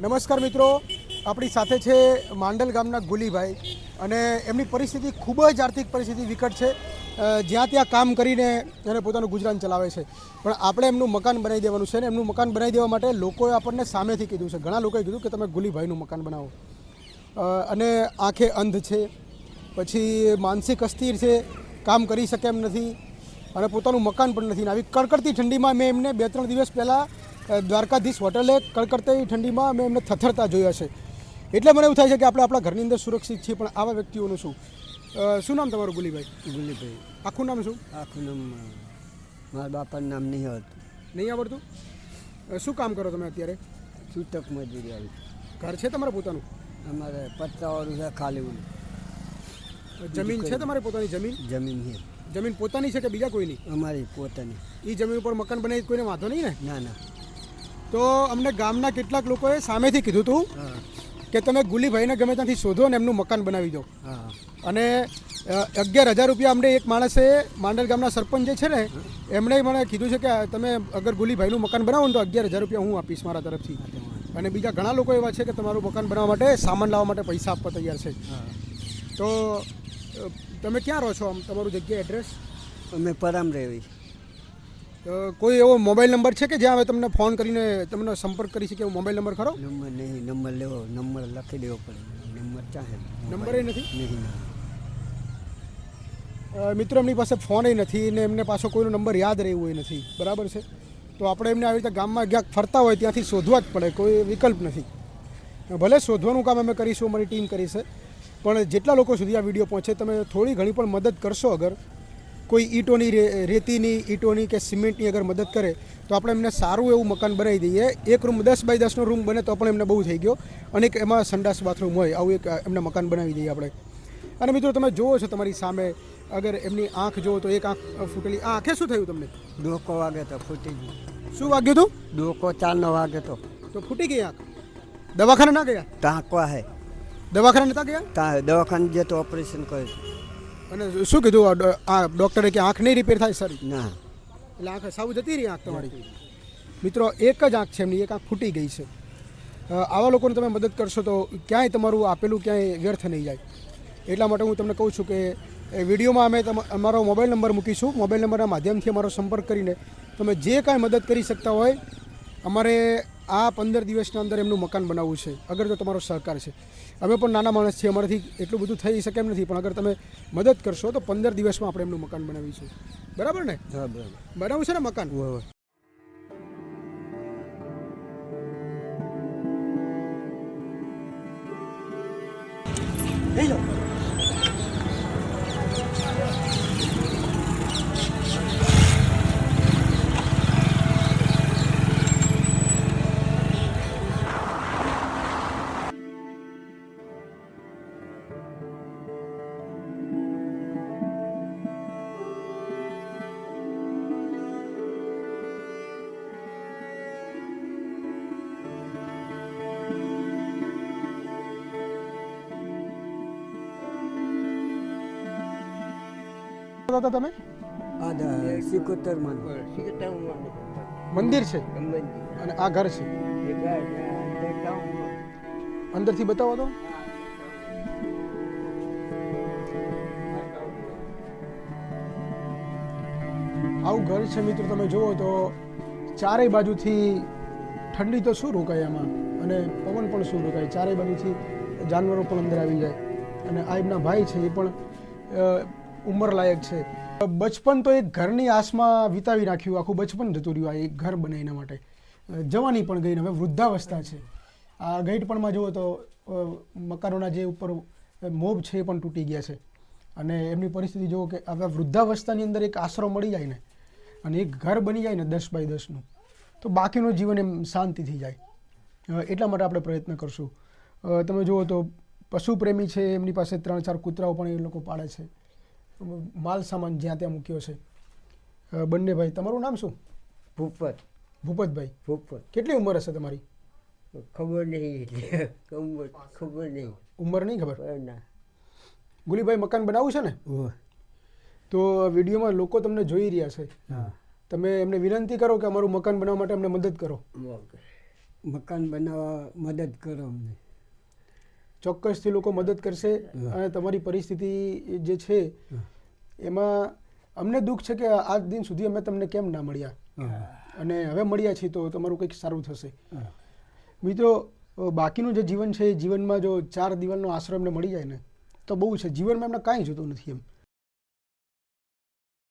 નમસ્કાર મિત્રો. આપણી સાથે છે માંડલ ગામના ગુલીભાઈ અને એમની પરિસ્થિતિ ખૂબ જ આર્થિક પરિસ્થિતિ વિકટ છે. જ્યાં ત્યાં કામ કરીને એને પોતાનું ગુજરાન ચલાવે છે. પણ આપણે એમનું મકાન બનાવી દેવાનું છે ને એમનું મકાન બનાવી દેવા માટે લોકોએ આપણને સામેથી કીધું છે. ઘણા લોકોએ કીધું કે તમે ગુલીભાઈનું મકાન બનાવો. અને આંખે અંધ છે. પછી માનસિક અસ્થિર છે. કામ કરી શકે એમ નથી. અને પોતાનું મકાન પણ નથી. આવી કડકડતી ઠંડીમાં મેં એમને બે ત્રણ દિવસ પહેલાં દ્વારકાધીશ હોટલે કડકડતી ઠંડીમાં અમે એમને થથરતા જોયા છે. એટલે મને એવું થાય છે કે આપણે આપણા ઘરની અંદર સુરક્ષિત છીએ પણ આવા વ્યક્તિઓનું શું? શું નામ તમારું ગુલીભાઈ? ગુલીભાઈ. આખું નામ શું? આખું નામ મારા બાપાનું નામ નહીં આવડતું. નહીં આવડતું? શું કામ કરો તમે અત્યારે? છૂટક મજૂરી આવી ઘર છે તમારે પોતાનું? અમારે પત્તાવાળું છે ખાલી જમીન છે તમારે પોતાની જમીન? જમીન છે. જમીન પોતાની છે કે બીજા કોઈની? અમારી પોતાની. એ જમીન ઉપર મકાન બનાવી કોઈને વાંધો નહીં ને? ના ના. તો અમને ગામના કેટલાક લોકોએ સામેથી કીધું હતું કે તમે ગુલીભાઈને ગમે ત્યાંથી શોધો અને એમનું મકાન બનાવી દો. અને અગિયાર હજાર રૂપિયા અમને એક માણસે માંડલ ગામના સરપંચ જે છે ને એમણે મને કીધું છે કે તમે અગર ગુલીભાઈનું મકાન બનાવો ને તો અગિયાર હજાર રૂપિયા હું આપીશ મારા તરફથી. અને બીજા ઘણા લોકો એવા છે કે તમારું મકાન બનાવવા માટે સામાન લાવવા માટે પૈસા આપવા તૈયાર છે. તો તમે ક્યાં રહો છો આમ? તમારું જગ્યા એડ્રેસ? અમે પરામ રહેવી કોઈ એવો મોબાઈલ નંબર છે કે જ્યાં હવે તમને ફોન કરીને તમને સંપર્ક કરી શકે એવો મોબાઈલ નંબર ખરો? નંબર નહીં નંબર લેવો નંબર લખી દેવો પડે. નંબર ચાહે. નંબરે નથી? નહીં મિત્રો એમની પાસે ફોન નથી ને એમને પાછો કોઈનો નંબર યાદ હોય નથી. બરાબર છે? તો આપણે એમને આવી રીતે ગામમાં ક્યાંક ફરતા હોય ત્યાંથી શોધવા જ પડે. કોઈ વિકલ્પ નથી. ભલે શોધવાનું કામ અમે કરીશું અમારી ટીમ કરી છે. પણ જેટલા લોકો સુધી આ વીડિયો પહોંચે તમે થોડી ઘણી પણ મદદ કરશો અગર. કોઈ ઈંટોની રેતીની ઈંટોની કે સિમેન્ટની અગર મદદ કરે તો આપણે એમને સારું એવું મકાન બનાવી દઈએ. એક રૂમ દસ બાય દસનો રૂમ બને તો પણ એમને બહુ થઈ ગયો. અને એમાં સંડાસ બાથરૂમ હોય આવું એક એમને મકાન બનાવી દઈએ આપણે. અને મિત્રો તમે જુઓ છો તમારી સામે અગર એમની આંખ જુઓ તો એક આંખ ફૂટેલી. આ આંખે શું થયું તમને? ડોકો વાગે તો ફૂટી ગયું. શું વાગ્યું હતું? ડોકો ચારનો વાગે તો. તો ફૂટી ગઈ આંખ. દવાખાને ના ગયા? ટાંકવા હે. દવાખાને નતા ગયા? ત્યાં દવાખાને જે તો ઓપરેશન કર્યું. અને શું કીધું? આ ડૉક્ટરે કે આંખ નહીં રિપેર થાય? સારી ના. એટલે આંખ સાવ જતી રહી આંખ તમારી. મિત્રો એક જ આંખ છે એમની એક આંખ ફૂટી ગઈ છે. આવા લોકોને તમે મદદ કરશો તો ક્યાંય તમારું આપેલું ક્યાંય વ્યર્થ નહીં જાય. એટલા માટે હું તમને કહું છું કે વિડીયોમાં અમે અમારો મોબાઈલ નંબર મૂકીશું. મોબાઈલ નંબરના માધ્યમથી અમારો સંપર્ક કરીને તમે જે કાંઈ મદદ કરી શકતા હોય અમારે આ પંદર દિવસના અંદર એમનું મકાન બનાવવું છે અગર તો તમારો સહકાર છે. અમે પણ નાના માણસ છીએ અમારાથી એટલું બધું થઈ શકે એમ નથી પણ અગર તમે મદદ કરશો તો પંદર દિવસમાં આપણે એમનું મકાન બનાવીશું. બરાબર ને? હા બરાબર. બનાવવું છે ને મકાન? હતા તમે? આ દ- મંદિર છે? અને આ ઘર છે? અંદરથી બતાવો તો. આવું ઘર છે મિત્રો તમે જુઓ તો ચારેય બાજુથી ઠંડી તો શું રોકાય એમાં અને પવન પણ શું રોકાય? ચારેય બાજુથી જાનવરો પણ અંદર આવી જાય. અને આ એમના ભાઈ છે એ પણ ઉંમરલાયક છે. બચપન તો એક ઘરની આસમાં વિતાવી નાખ્યું આખું બચપન જતું રહ્યું, આ એક ઘર બને એના માટે. જવાની પણ ગઈ હવે વૃદ્ધાવસ્થા છે. આ ગઈટપણમાં જુઓ તો મકાનોના જે ઉપર મોબ છે એ પણ તૂટી ગયા છે. અને એમની પરિસ્થિતિ જુઓ કે હવે વૃદ્ધાવસ્થાની અંદર એક આશરો મળી જાય ને, અને એક ઘર બની જાય ને દસ બાય દસનું, તો બાકીનું જીવન એમ શાંતિથી જાય. એટલા માટે આપણે પ્રયત્ન કરશું. તમે જુઓ તો પશુ પ્રેમી છે, એમની પાસે ત્રણ ચાર કૂતરાઓ પણ એ લોકો પાળે છે. માલ સામાન જ્યાં ત્યાં મૂક્યો છે. બંને ભાઈ તમારું નામ શું? ભૂપત. ભૂપતભાઈ. ભૂપત. કેટલી ઉંમર હશે તમારી? ખબર નહીં ખબર ખબર નહીં. ઉંમર નહીં ખબર? ના ગુલીભાઈ મકાન બનાવવું છે ને. તો વિડીયોમાં લોકો તમને જોઈ રહ્યા છે. તમે એમને વિનંતી કરો કે અમારું મકાન બનાવવા માટે અમને મદદ કરો. મકાન બનાવવા મદદ કરો અમને. ચોક્કસથી લોકો મદદ કરશે અને તમારી પરિસ્થિતિ જે છે એમાં અમને દુઃખ છે કે આજ દિન સુધી અમે તમને કેમ ના મળ્યા? અને હવે મળ્યા છીએ તો તમારું કંઈક સારું થશે. મિત્રો બાકીનું જે જીવન છે એ જીવનમાં જો ચાર દિવાલનો આશ્રય એમને મળી જાય ને તો બહુ છે. જીવનમાં એમને કાંઈ જોતું નથી એમ.